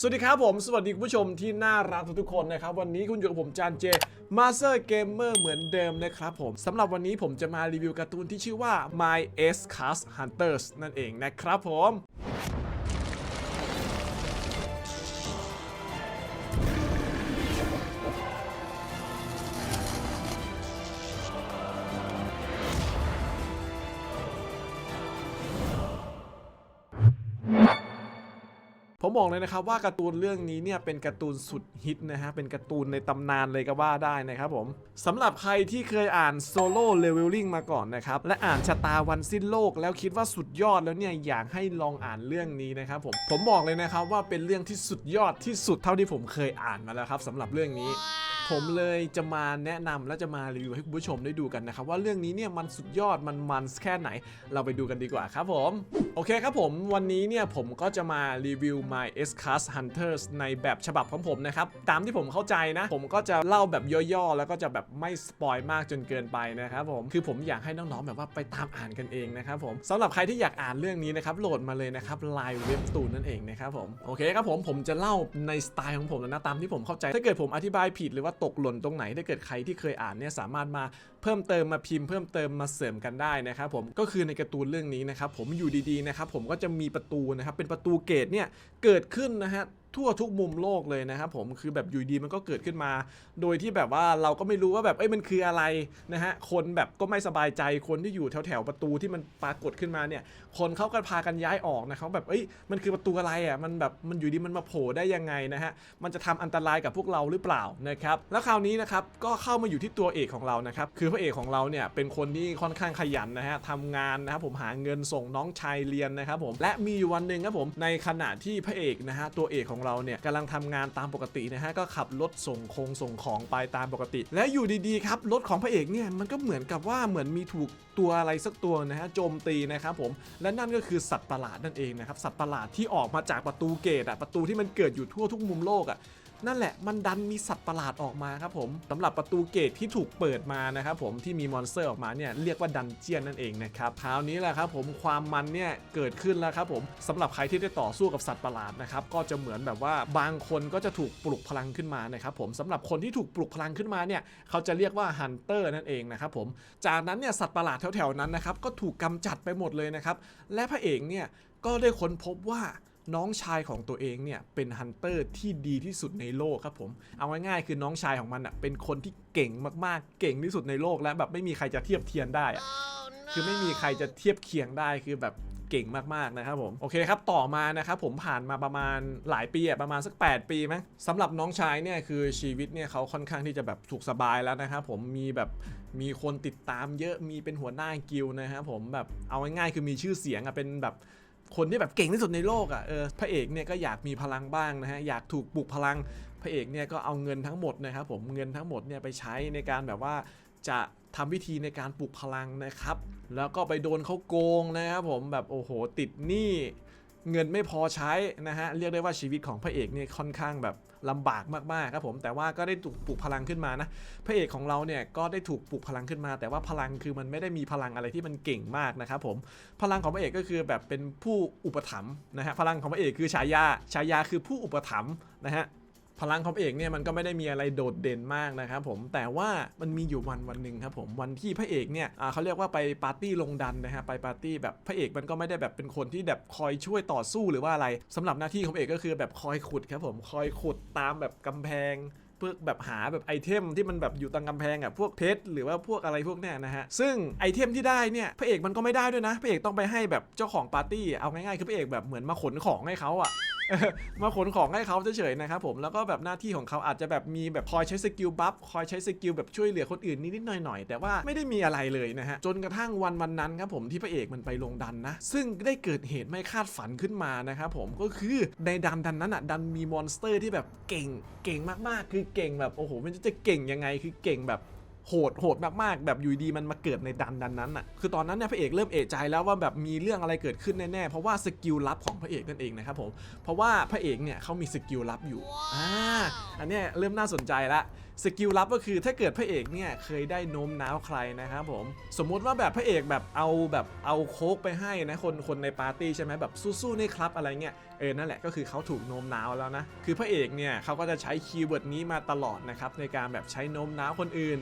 สวัสดีครับผม สวัสดีคุณผู้ชมที่น่ารักทุกๆคนนะครับ วันนี้คุณอยู่กับผมจานเจมาสเตอร์เกมเมอร์เหมือนเดิมนะครับผมสำหรับวันนี้ผมจะมารีวิวการ์ตูนที่ชื่อว่า My S Cast Hunters นั่นเองนะครับผม ผมบอกเลยนะครับว่าการ์ตูนเรื่องนี้เนี่ยเป็นการ์ตูนสุดฮิตนะฮะเป็นการ์ตูนในตำนานเลยก็ว่าได้นะครับผมสำหรับใครที่เคยอ่านโซโล่เลเวลลิ่งมาก่อนนะครับและอ่านชะตาวันสิ้นโลกแล้วคิดว่าสุดยอดแล้วเนี่ยอยากให้ลองอ่านเรื่องนี้นะครับผมผมบอกเลยนะครับว่าเป็นเรื่องที่สุดยอดที่สุดเท่าที่ผมเคยอ่านมาแล้วครับสำหรับเรื่องนี้ ผมเลยจะมาแนะนำและจะมารีวิวให้คุณผู้ชมได้ดูกันนะครับว่าเรื่องนี้เนี่ยมันสุดยอดมันมันแค่ไหน เราไปดูกันดีกว่าครับผมโอเคครับผมวันนี้เนี่ยผมก็จะมารีวิว My S Class Hunters ในแบบฉบับของผมนะครับตามที่ผมเข้าใจนะ ผมก็จะเล่าแบบย่อๆ แล้วก็จะแบบไม่สปอยมากจนเกินไปนะครับผมคือผมอยากให้น้องๆแบบว่าไปตามอ่านกันเองนะครับผมสำหรับใครที่อยากอ่านเรื่องนี้นะครับโหลดมาเลยนะครับไลน์เว็บตูนนั่นเองนะครับผมโอเคครับผมผมจะเล่าในสไตล์ของผมนะตามที่ผมเข้าใจ ถ้าเกิดผมอธิบายผิดหรือว่าตกหล่นตรงไหนถ้าเกิดใครที่เคยอ่านเนี่ยสามารถมาเพิ่มเติมมาพิมพ์เพิ่มเติมมาเสริมกันได้นะครับผมก็คือในการ์ตูนเรื่องนี้นะครับผมอยู่ดีๆนะครับผมก็จะมีประตูนะครับเป็นประตูเกตเนี่ยเกิดขึ้นนะฮะ ทั่วทุกมุมโลกเลยนะครับผมคือแบบอยู่ดีมันก็เกิดขึ้นมา โดยที่แบบว่าเราก็ไม่รู้ว่าแบบเอ้ยมันคืออะไรนะฮะคนแบบก็ไม่สบายใจคนที่อยู่แถวแถวๆประตูที่มันปรากฏขึ้นมาเนี่ย คนเขาก็พากันย้ายออกนะเขาแบบเอ้ยมันคือประตูอะไรอะมันแบบมันอยู่ดีมันมาโผล่ได้ยังไงนะฮะมันจะทำอันตรายกับพวกเราหรือเปล่านะครับแล้วคราวนี้นะครับก็เข้ามาอยู่ที่ตัวเอกของเรานะครับคือพระเอกของเราเนี่ยเป็นคนที่ค่อนข้างขยันนะฮะทำงานนะครับผมหาเงินส่งน้องชายเรียนนะครับผมและมีอยู่วันหนึ่งครับผมในขณะที่พระเอกนะฮะตัวเอกของเราเนี่ยกำลังทำงานตามปกตินะฮะก็ขับรถส่งคงส่งของไปตามปกติ และอยู่ดีๆครับรถของพระเอกเนี่ยมันก็เหมือนกับว่าเหมือนมีถูกตัวอะไรสักตัวนะฮะโจมตีนะครับผมและนั่นก็คือสัตว์ประหลาดนั่นเองนะครับสัตว์ประหลาดที่ออกมาจากประตูเกตอะประตูที่มันเกิดอยู่ทั่วทุกมุมโลกอะ นั่นแหละมันดันมีสัตว์ประหลาดออกมาครับผมสำหรับประตูเกตที่ถูกเปิดมานะครับผมที่มีมอนสเตอร์ออกมาเนี่ยเรียกว่าดันเจียนนั่นเองนะครับคราวนี้แหละครับผมความมันเนี่ยเกิดขึ้นแล้วครับผมสำหรับใครที่ได้ต่อสู้กับสัตว์ประหลาดนะครับก็จะเหมือนแบบว่าบางคนก็จะถูกปลุกพลังขึ้นมานะครับผมสำหรับคนที่ถูกปลุกพลังขึ้นมาเนี่ยเขาจะเรียกว่าฮันเตอร์นั่นเองนะครับผมจากนั้นเนี่ยสัตว์ประหลาดแถวๆนั้นนะครับก็ถูกกำจัดไปหมดเลยนะครับและพระเอกเนี่ยก็ได้ค้นพบว่า น้องชายของตัวเองเนี่ยเป็นฮันเตอร์ที่ดีที่สุดในโลกครับผม เอาง่ายๆคือน้องชายของมันอะเป็นคนที่เก่งมากๆ เก่งที่สุดในโลกและแบบไม่มีใครจะเทียบเทียมได้อะคือไม่มีใครจะเทียบเคียงได้คือแบบเก่งมากๆนะครับผมโอเคครับต่อมานะครับผมผ่านมาประมาณหลายปีอะประมาณสัก 8 ปีมั้งสำหรับน้องชายเนี่ยคือชีวิตเนี่ยเขาค่อนข้างที่จะแบบสุขสบายแล้วนะครับผมมีแบบมีคนติดตามเยอะมีเป็นหัวหน้ากิลดนะครับผมแบบเอาง่ายๆคือมีชื่อเสียงอะเป็นแบบ คนที่แบบเก่งที่สุดในโลกอะเออพระเอกเนี่ยก็อยากมีพลังบ้างนะฮะอยากถูกปลุกพลังพระเอกเนี่ยก็เอาเงินทั้งหมดนะครับผมเงินทั้งหมดเนี่ยไปใช้ในการแบบว่าจะทำวิธีในการปลุกพลังนะครับ แล้วก็ไปโดนเขาโกงนะครับผมแบบโอ้โหติดหนี้ เงินไม่พอใช้นะฮะเรียกได้ว่าชีวิตของพระเอกเนี่ยค่อนข้างแบบลำบากมากๆครับผมแต่ว่าก็ได้ถูกปลุกพลังขึ้นมานะพระเอกของเราเนี่ยก็ได้ถูกปลุกพลังขึ้นมา แต่ว่าพลังคือมันไม่ได้มีพลังอะไรที่มันเก่งมากนะครับผมพลังของพระเอกก็คือแบบเป็นผู้อุปถัมภ์นะฮะพลังของพระเอกคือฉายาฉายาคือผู้อุปถัมภ์นะฮะ พลังของเอกเนี่ยมันก็ไม่ได้มีอะไรโดดเด่นมากนะครับผมแต่ว่ามันมีอยู่วันวันหนึ่งครับผมวันที่พระเอกเนี่ยเขาเรียกว่าไปปาร์ตี้ลงดันนะฮะไปปาร์ตี้แบบพระเอกมันก็ไม่ได้แบบเป็นคนที่แบบคอยช่วยต่อสู้หรือว่าอะไรสำหรับหน้าที่ของเอกก็คือแบบคอยขุดครับผมคอยขุดตามแบบกำแพงเพื่อแบบหาแบบไอเทมที่มันแบบอยู่ตามกำแพงอะพวกเพชรหรือว่าพวกอะไรพวกเนี้ยนะฮะซึ่งไอเทมที่ได้เนี่ยพระเอกมันก็ไม่ได้ด้วยนะพระเอกต้องไปให้แบบเจ้าของปาร์ตี้เอาง่ายๆคือพระเอกแบบเหมือนมาขนของให้เขาอะ มาขนของให้เขาเฉยๆนะครับผมแล้วก็แบบหน้าที่ของเขาอาจจะแบบมีแบบคอยใช้สกิลบัฟคอยใช้สกิลแบบช่วยเหลือคนอื่นนิดๆหน่อยๆ แต่ว่าไม่ได้มีอะไรเลยนะฮะจนกระทั่งวันวันนั้นครับผมที่พระเอกมันไปลงดันนะ ซึ่งได้เกิดเหตุไม่คาดฝันขึ้นมานะครับผมก็คือในดันดันนั้นอะดันมีมอนสเตอร์ที่แบบเก่งเก่งมากๆ คือเก่งแบบโอ้โหมันจะเก่งยังไงคือเก่งแบบ โหดโหดมากๆ แบบอยู่ดีมันมาเกิดในดันดันนั้นอะคือตอนนั้นเนี่ยพระเอกเริ่มเอะใจแล้วว่าแบบมีเรื่องอะไรเกิดขึ้นแน่ๆ เพราะว่าสกิลลับของพระเอกนั่นเองนะครับผมเพราะว่าพระเอกเนี่ยเขามีสกิลลับอยู่อ่าอันเนี้ยเริ่มน่าสนใจละสกิลลับก็คือถ้าเกิดพระเอกเนี่ยเคยได้โน้มน้าวใครนะครับผมสมมุติว่าแบบพระเอกแบบเอาแบบเอาโค้กไปให้นะคนคนในปาร์ตี้ใช่ไหมแบบสู้ๆนี่ครับอะไรเงี้ยเออนั่นแหละก็คือเขาถูกโน้มน้าวแล้วนะคือพระเอกเนี่ยเขาก็จะใช้คีย์เวิร์ดนี้มาตลอดนะครับในการแบบใช้โน้มน้าวคนอื่น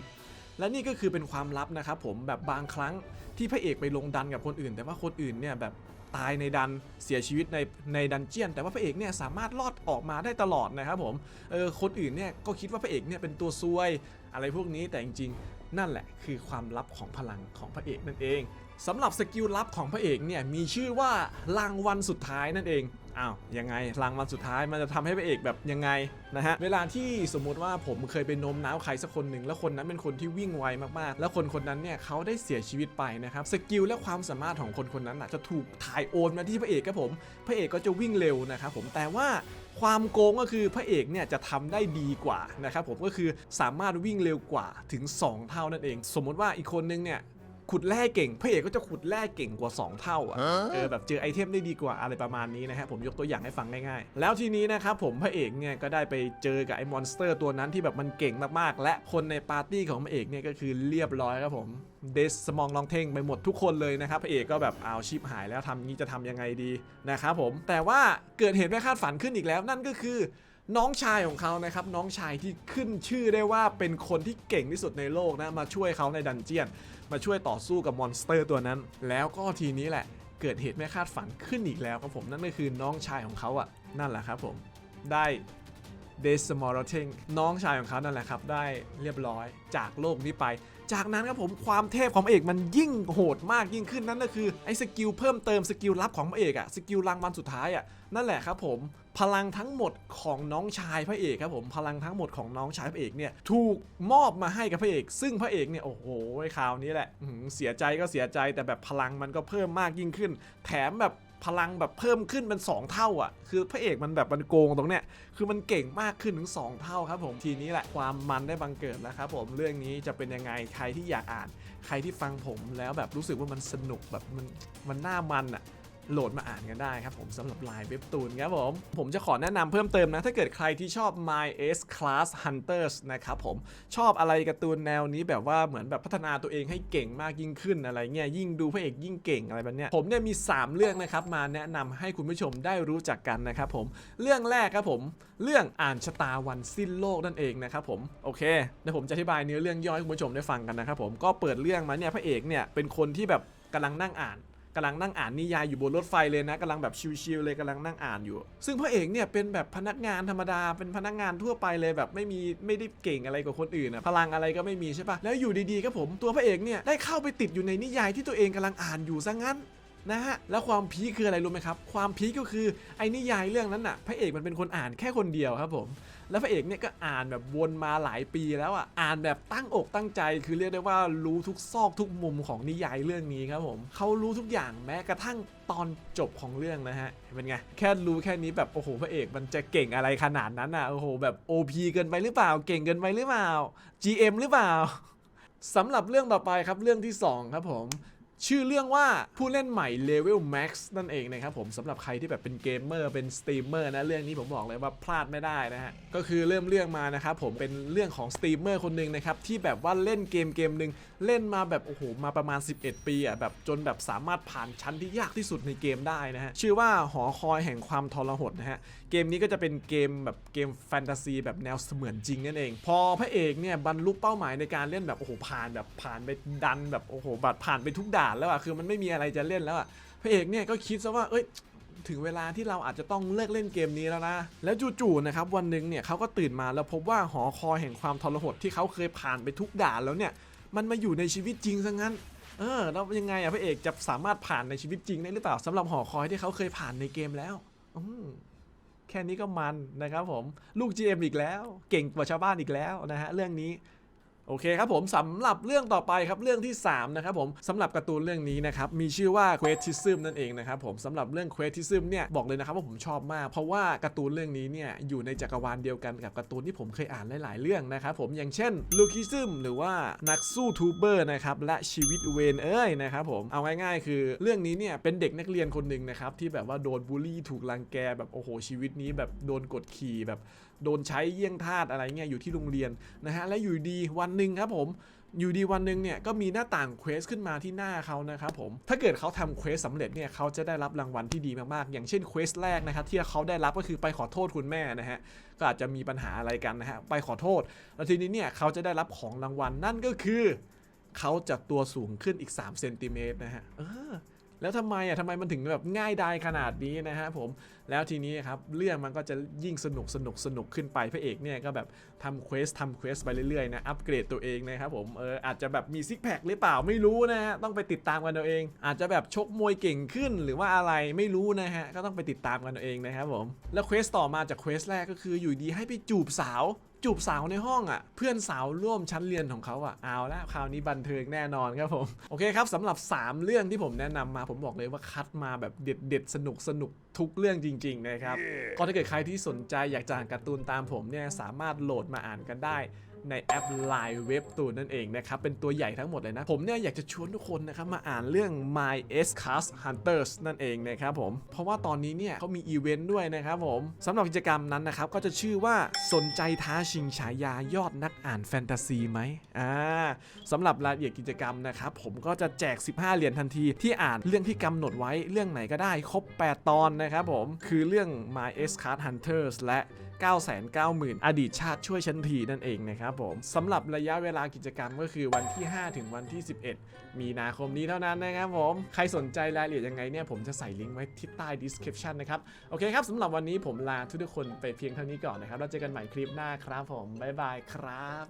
และนี่ก็คือเป็นความลับนะครับผมแบบบางครั้งที่พระเอกไปลงดันกับคนอื่น แต่ว่าคนอื่นเนี่ยแบบตายในดันเสียชีวิตในในดันเจียน แต่ว่าพระเอกเนี่ยสามารถรอดออกมาได้ตลอดนะครับผมเออคนอื่นเนี่ยก็คิดว่าพระเอกเนี่ยเป็นตัวซวย อะไรพวกนี้แต่จริงๆ นั่นแหละคือความลับของพลังของพระเอกนั่นเองสำหรับสกิลลับของพระเอกเนี่ยมีชื่อว่ารางวัลสุดท้ายนั่นเอง อ้าวยังไงรางวัลสุดท้ายมันจะทำให้พระเอกแบบยังไงนะฮะเวลาที่สมมุติว่าผมเคยไปโน้มน้าวใครสักคนหนึ่งแล้วคนนั้นเป็นคนที่วิ่งไวมากๆ แล้วคนคนนั้นเนี่ยเขาได้เสียชีวิตไปนะครับสกิลและความสามารถของคนคนนั้นน่ะจะถูกถ่ายโอนมาที่พระเอกครับผมพระเอกก็จะวิ่งเร็วนะครับผมแต่ว่าความโกงก็คือพระเอกเนี่ยจะทำได้ดีกว่านะครับผมก็คือสามารถวิ่งเร็วกว่าถึง 2 เท่านั่นเอง สมมติว่าอีกคนนึงเนี่ย ขุดแร่เก่งพระเอกก็จะขุดแร่เก่งกว่า 2 เท่าอะเออแบบเจอไอเทมได้ดีกว่าอะไรประมาณนี้นะฮะผมยกตัวอย่างให้ฟังง่ายๆ แล้วทีนี้นะครับผมพระเอกเนี่ยก็ได้ไปเจอกับไอ้มอนสเตอร์ตัวนั้นที่แบบมันเก่งมากๆ และคนในปาร์ตี้ของพระเอกเนี่ยก็คือเรียบร้อยครับผมเดสสมองลองเท่งไปหมดทุกคนเลยนะครับพระเอกก็แบบเอาวชิปหายแล้วทำงี้จะทำยังไงดีนะครับผมแต่ว่าเกิดเหตุไม่คาดฝันขึ้นอีกแล้วนั่นก็คือ น้องชายของเขานะครับน้องชายที่ขึ้นชื่อได้ว่าเป็นคนที่เก่งที่สุดในโลกนะมาช่วยเขาในดันเจียน มาช่วยต่อสู้กับมอนสเตอร์ตัวนั้น แล้วก็ทีนี้แหละ เกิดเหตุไม่คาดฝันขึ้นอีกแล้วครับผมนั่นก็คือน้องชายของเขาอะนั่นแหละครับผมได้เดสมอร์เทงน้องชายของเขานั่นแหละครับ ได้เรียบร้อยจากโลกนี้ไป จากนั้นครับผมความเทพของพระเอกมันยิ่งโหดมากยิ่งขึ้นนั่นก็คือไอ้สกิลเพิ่มเติมสกิลลับของพระเอกอะสกิลรางวัลสุดท้ายอะนั่นแหละครับผม พลังทั้งหมดของน้องชายพระเอกครับผมพลังทั้งหมดของน้องชายพระเอกเนี่ยถูกมอบมาให้กับพระเอก ซึ่งพระเอกเนี่ยโอ้โหคราวนี้แหละหเสียใจก็เสียใจแต่แบบพลังมันก็เพิ่มมากยิ่งขึ้น แถมแบบพลังแบบเพิ่มขึ้นเป็น 2 เท่าอะ คือพระเอกมันแบบมันโกงตรงเนี้ย คือมันเก่งมากขึ้นถึง 2 เท่าครับผม ทีนี้แหละความมันได้บังเกิดแล้วครับผม เรื่องนี้จะเป็นยังไง ใครที่อยากอ่าน ใครที่ฟังผมแล้วแบบรู้สึกว่ามันสนุกแบบมันมันน่ามันอะ โหลดมาอ่านกันได้ครับผมสำหรับลายเว็บตูนครับผม ผมจะขอแนะนำเพิ่มเติมนะ ถ้าเกิดใครที่ชอบ My S Class Hunters นะครับผมชอบอะไรการ์ตูนแนวนี้แบบว่าเหมือนแบบพัฒนาตัวเองให้เก่งมากยิ่งขึ้นอะไรเงี้ยยิ่งดูพระเอกยิ่งเก่งอะไรแบบเนี้ยผมเนี่ยมี 3 เรื่องนะครับมาแนะนำให้คุณผู้ชมได้รู้จักกันนะครับผมเรื่องแรกครับผมเรื่องอ่านชะตาวันสิ้นโลกนั่นเองนะครับผมโอเคเดี๋ยวผมจะอธิบายเนื้อเรื่องย่อยให้คุณผู้ชมได้ฟังกันนะครับผมก็เปิดเรื่องมาเนี่ยพระเอกเนี่ยเป็นคนที่แบบกำลังนั่งอ่าน กำลังนั่งอ่านนิยายอยู่บนรถไฟเลยนะกำลังแบบชิวๆเลยกำลังนั่งอ่านอยู่ ซึ่งพระเอกเนี่ยเป็นแบบพนักงานธรรมดาเป็นพนักงานทั่วไปเลยแบบไม่มีไม่ได้เก่งอะไรกว่าคนอื่นนะพลังอะไรก็ไม่มีใช่ปะแล้วอยู่ดีๆครับผมตัวพระเอกเนี่ยได้เข้าไปติดอยู่ในนิยายที่ตัวเองกำลังอ่านอยู่ซะงั้น นะฮะแล้วความพีคคืออะไรรู้ไหมครับ ความพีคก็คือไอ้นิยายเรื่องนั้นน่ะพระเอกมันเป็นคนอ่านแค่คนเดียวครับผมแล้วพระเอกเนี่ยก็อ่านแบบวนมาหลายปีแล้วอะอ่านแบบตั้งอกตั้งใจ คือเรียกได้ว่ารู้ทุกซอกทุกมุมของนิยายเรื่องนี้ครับผมเขารู้ทุกอย่างแม้กระทั่งตอนจบของเรื่องนะฮะเป็นไงแค่รู้แค่นี้แบบโอ้โหพระเอกมันจะเก่งอะไรขนาดนั้นอะโอ้โหแบบ OP เกินไปหรือเปล่า เก่งเกินไปหรือเปล่า GM หรือเปล่าสำหรับเรื่องต่อไปครับเรื่องที่ 2 ครับผม ชื่อเรื่องว่าผู้เล่นใหม่ Level Max นั่นเองนะครับผมสำหรับใครที่แบบเป็นเกมเมอร์เป็นสตรีมเมอร์นะเรื่องนี้ผมบอกเลยว่าพลาดไม่ได้นะฮะก็คือเริ่มเรื่องมานะครับผมเป็นเรื่องของสตรีมเมอร์คนหนึ่งนะครับที่แบบว่าเล่นเกมเกมหนึ่งเล่นมาแบบโอ้โหมาประมาณ 11 ปีอะแบบจนแบบสามารถผ่านชั้นที่ยากที่สุดในเกมได้นะฮะชื่อว่าหอคอยแห่งความทรหดนะฮะเกมนี้ก็จะเป็นเกมแบบเกมแฟนตาซีแบบแนวเสมือนจริงนั่นเอง พอพระเอกเนี่ยบรรลุเป้าหมายในการเล่นแบบโอ้โหผ่านแบบผ่านไปดันแบบโอ้โหบัดผ่านไปทุกด่านแล้วอะคือมันไม่มีอะไรจะเล่นแล้วอะพระเอกเนี่ยก็คิดซะว่าเอ้ยถึงเวลาที่เราอาจจะต้องเลิกเล่นเกมนี้แล้วนะ แล้วจู่ๆนะครับวันหนึ่งเนี่ยเขาก็ตื่นมาแล้วพบว่าหอคอยแห่งความทรหดที่เขาเคยผ่านไปทุกด่านแล้วเนี่ย มันมาอยู่ในชีวิตจริงซะงั้น เออแล้วยังไงอะพระเอกจะสามารถผ่านในชีวิตจริงได้หรือเปล่าสำหรับหอคอยที่เขาเคยผ่านในเกมแล้วอืมแค่นี้ก็มันนะครับผมลูก GM อีกแล้ว เก่งกว่าชาวบ้านอีกแล้วนะฮะเรื่องนี้ โอเคครับผมสำหรับเรื่องต่อไปครับเรื่องที่ 3 นะครับผมสำหรับการ์ตูนเรื่องนี้นะครับมีชื่อว่า q u e s t i s m นั่นเองนะครับผมสำหรับเรื่อง q u e s t i s m เนี่ยบอกเลยนะครับว่าผมชอบมาก เพราะว่าการ์ตูนเรื่องนี้เนี่ยอยู่ในจักรวาลเดียวกันกับการ์ตูนที่ผมเคยอ่านหลาย ๆ เรื่องนะครับผมอย่างเช่นลูคิซึมหรือว่านักสู้ทูเบอร์นะครับและชีวิตเวนเอ้ยนะครับผมเอาง่ายๆ คือเรื่องนี้เนี่ยเป็นเด็กนักเรียนคนหนึ่งนะครับที่แบบว่าโดนบูลลี่ถูกรังแกแบบโอ้โหชีวิตนี้แบบโดนกดขี่แบบโดนใช้เยี่ยงทาสอะไรเงี้ยอยู่ที่โรงเรียนนะฮะและอยู่ดีวันหนึ่งครับผมอยู่ดีวันหนึ่งเนี่ยก็มีหน้าต่างเควสขึ้นมาที่หน้าเขานะครับผมถ้าเกิดเขาทำเควสสำเร็จเนี่ยเขาจะได้รับรางวัลที่ดีมากๆ อย่างเช่นเควสแรกนะครับที่เขาได้รับก็คือไปขอโทษคุณแม่นะฮะก็อาจจะมีปัญหาอะไรกันนะฮะไปขอโทษ แล้วทีนี้เนี่ยเขาจะได้รับของรางวัลนั่นก็คือ เขาจะตัวสูงขึ้นอีก3เซนติเมตรนะฮะเออ แล้วทำไมอะทำไมมันถึงแบบง่ายดายขนาดนี้นะฮะผมแล้วทีนี้ครับเรื่องมันก็จะยิ่งสนุกสนุกสนุกขึ้นไปพระเอกเนี่ยก็แบบทำเควสทำเควสไปเรื่อยๆนะอัปเกรดตัวเองนะครับผมเอออาจจะแบบมีซิกแพคหรือเปล่าไม่รู้นะฮะต้องไปติดตามกันเอาเอง อาจจะแบบชกมวยเก่งขึ้นหรือว่าอะไรไม่รู้นะฮะก็ต้องไปติดตามกันเอาเองนะครับผมแล้วเควสต่อมาจากเควสแรกก็คืออยู่ดีให้ไปจูบสาว จูบสาวในห้องอะ เพื่อนสาวร่วมชั้นเรียนของเขาอะเอาละคราวนี้บันเทิงแน่นอนครับผม โอเคครับสำหรับ 3 เรื่องที่ผมแนะนำมา ผมบอกเลยว่าคัดมาแบบเด็ดเด็ดๆสนุกสนุกทุกเรื่องจริง ๆ นะครับ ก็ถ้าเกิดใครที่สนใจอยากจะอ่านการ์ตูนตามผมเนี่ยสามารถโหลดมาอ่านกันได้ ในแอป Line เว็บตูนนั่นเองนะครับ เป็นตัวใหญ่ทั้งหมดเลยนะ ผมเนี่ยอยากจะชวนทุกคนนะครับ มาอ่านเรื่อง My S Cast Hunters นั่นเองนะครับผม เพราะว่าตอนนี้เนี่ยเขามีอีเวนต์ด้วยนะครับผมสำหรับกิจกรรมนั้นนะครับ ก็จะชื่อว่าสนใจท้าชิงฉายายอดนักอ่านแฟนตาซีไหมอ่าสำหรับรายละเอียดกิจกรรมนะครับผมก็จะแจก 15 เหรียญทันทีที่อ่านเรื่องที่กำหนดไว้เรื่องไหนก็ได้ครบ 8 ตอนนะครับผมคือเรื่อง My S Card Hunters และ990,000 อดีตชาติช่วยฉันทีนั่นเองนะครับผมสำหรับระยะเวลากิจกรรมก็คือวันที่ 5 ถึงวันที่ 11 มีนาคมนี้เท่านั้นนะครับผมใครสนใจรายละเอียดยังไงเนี่ยผมจะใส่ลิงก์ไว้ที่ใต้ description นะครับโอเคครับสำหรับวันนี้ผมลาทุกทุกคนไปเพียงเท่านี้ก่อนนะครับแล้วเจอกันใหม่คลิปหน้าครับผมบ๊ายบายครับ